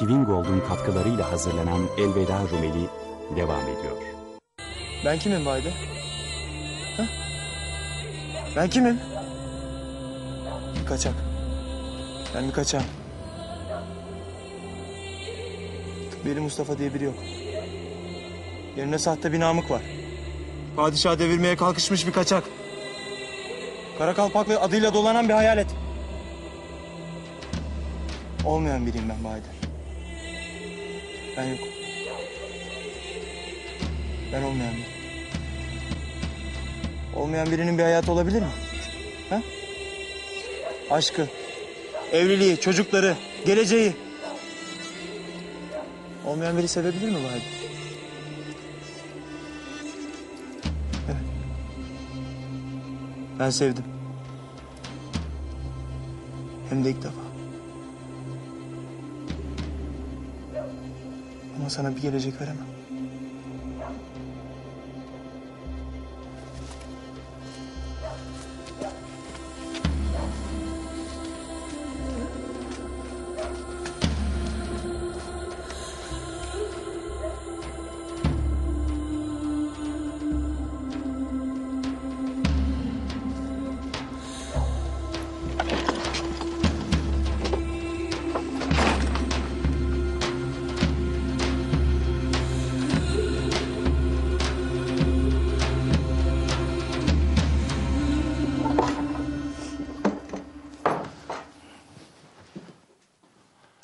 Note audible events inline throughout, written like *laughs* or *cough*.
Twin Gold'un katkılarıyla hazırlanan Elveda Rumeli devam ediyor. Ben kimim Vahide? Ha? Ben kimim? Bir kaçak. Ben bir kaçağım. Tıbbeli Mustafa diye biri yok. Yerine sahte bir namık var. Padişah devirmeye kalkışmış bir kaçak. Kara kalpaklı adıyla dolanan bir hayalet. Olmayan biriyim ben Vahide. Ben yokum. Ben olmayan biri. Olmayan birinin bir hayatı olabilir mi? Ha? Aşkı, evliliği, çocukları, geleceği. Olmayan biri sevebilir mi Vahide? Evet. Ben sevdim. Hem de ilk defa. Sana bir gelecek veremem.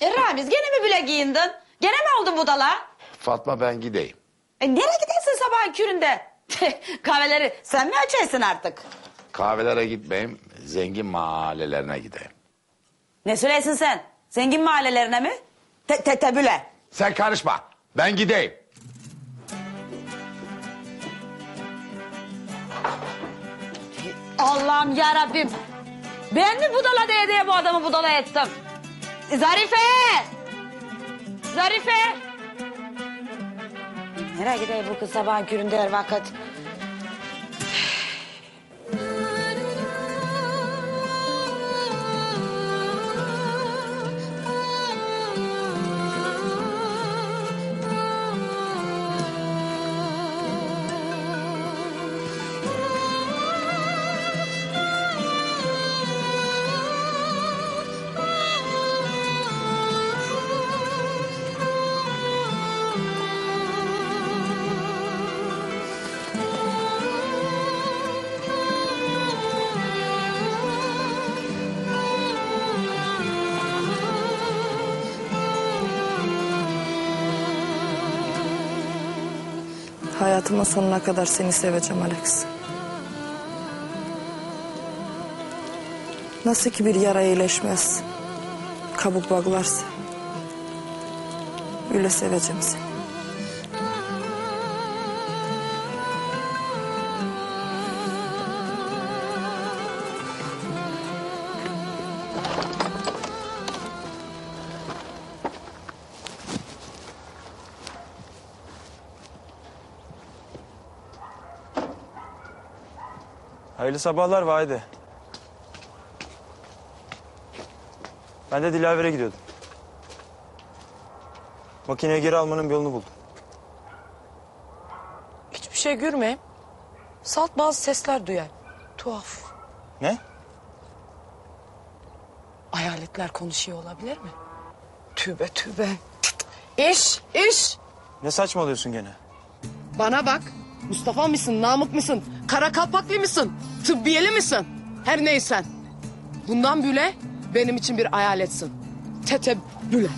E Ramiz gene mi bile giyindin? Gene mi oldun budala? Fatma ben gideyim. E nereye gidersin sabahın köründe? *laughs* Kahveleri sen mi açarsın artık? Kahvelere gitmeyeyim, zengin mahallelerine gideyim. Ne söylesin sen? Zengin mahallelerine mi? Te te tebüle. Sen karışma, ben gideyim. Allah'ım ya Rabbim. Ben mi budala diye diye bu adamı budala ettim? Zarife! Zarife! Nereye gideyim bu kız sabahın köründe vakit? Hayatımın sonuna kadar seni seveceğim Alex. Nasıl ki bir yara iyileşmez, kabuk bağlarsa. Öyle seveceğim seni. Hayırlı sabahlar Vahide. Ben de Dilaver'e gidiyordum. Makineyi geri almanın bir yolunu buldum. Hiçbir şey görmeyeyim. Salt bazı sesler duyar. Tuhaf. Ne? Hayaletler konuşuyor olabilir mi? Tübe tübe. İş, iş. Ne saçmalıyorsun gene? Bana bak. Mustafa mısın, Namık mısın, kara kalpaklı mısın, tıbbiyeli misin? Her neysen. Bundan büle benim için bir hayaletsin. Tete büle.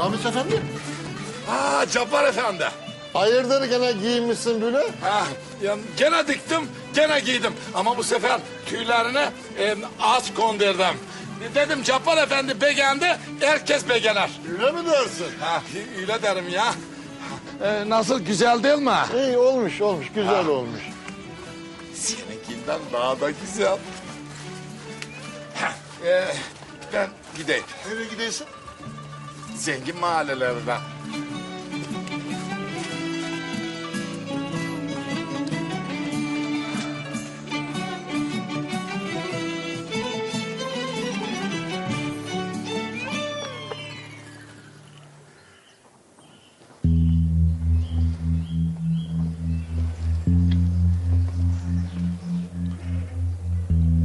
Ramiz Efendi, Aa Cabbar Efendi. hayırdır gene giyinmişsin böyle? Ha, gene diktim, gene giydim. Ama bu sefer tüylerini e, az kondurdım. Dedim Cappar Efendi beğendi, herkes beğenir. Öyle mi dersin? Ha, öyle derim ya. E, nasıl güzel değil mi? İyi olmuş olmuş güzel olmuş. Seninkinden daha da güzel. E, ben gideyim. Nereye gidiyorsun? Zengin mahallelerine.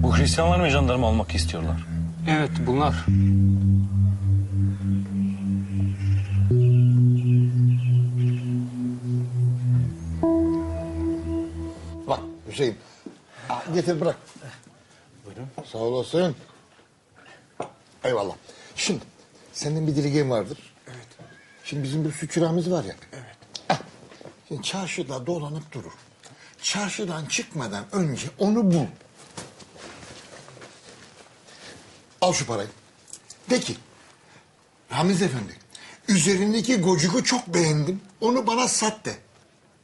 Bu Hristiyanlar mı jandarma olmak istiyorlar? Evet bunlar. Hüseyin. Aa, getir bırak. Buyurun. Sağ olasın. Eyvallah. Şimdi senin bir dilegen vardır. Evet. Şimdi bizim bir sütçürağımız var ya. Evet. Şimdi çarşıda dolanıp durur. Çarşıdan çıkmadan önce onu bul. Al şu parayı. De ki Ramiz Efendi üzerindeki gocuğu çok beğendim. Onu bana sat de.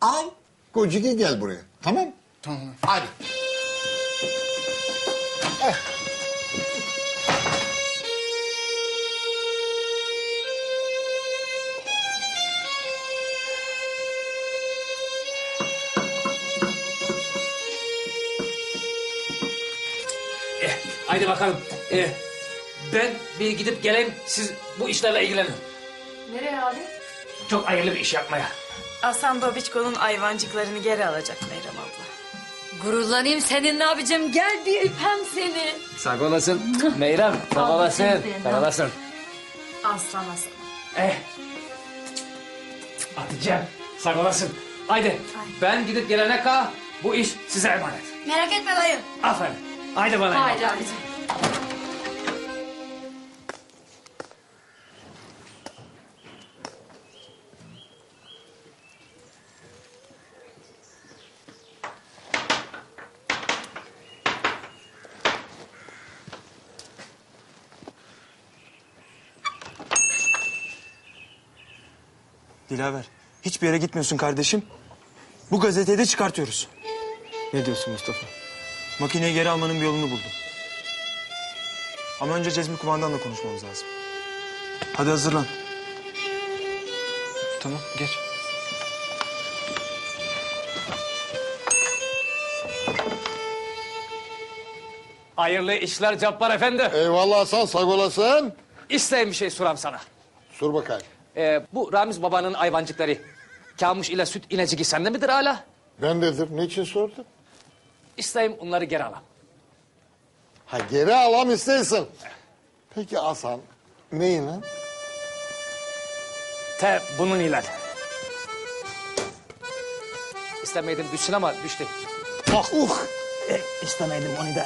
Al gocuğu gel buraya. Tamam Tamam. Hadi. Eh, haydi bakalım. Eh, ben bir gidip geleyim. Siz bu işlerle ilgilenin. Nereye abi? Çok hayırlı bir iş yapmaya. Hasan Babiçko'nun ayvancıklarını geri alacak Meyrem abla. Gururlanayım seninle abicim. Gel bir öpem seni. Sağ olasın. *laughs* Meyrem, sağ olasın. Sağ olasın. Aslan aslan. Eh. Atacağım. Sağ olasın. Haydi. Ben gidip gelene kadar bu iş size emanet. Merak etme dayı. Aferin. Haydi bana. emanet. Haydi abicim. Dilaver, hiçbir yere gitmiyorsun kardeşim. Bu gazeteyi de çıkartıyoruz. Ne diyorsun Mustafa? Makineyi geri almanın bir yolunu buldum. Ama önce Cezmi kumandanla konuşmamız lazım. Hadi hazırlan. Tamam, geç. Hayırlı işler Cabbar Efendi. Eyvallah Hasan sağ olasın. İsteyin bir şey soram sana. Sor bakayım. Ee, bu Ramiz babanın ayvancıkları kamış ile süt inecigi sende midir hala? Bendedir. Niçin sordun? İsteyim onları geri alam. Ha geri alam istersin. Peki Hasan neyle? Te bunun ile. İstemeydim düşsün ama düştü. Ah uh. E, istemeydim onu da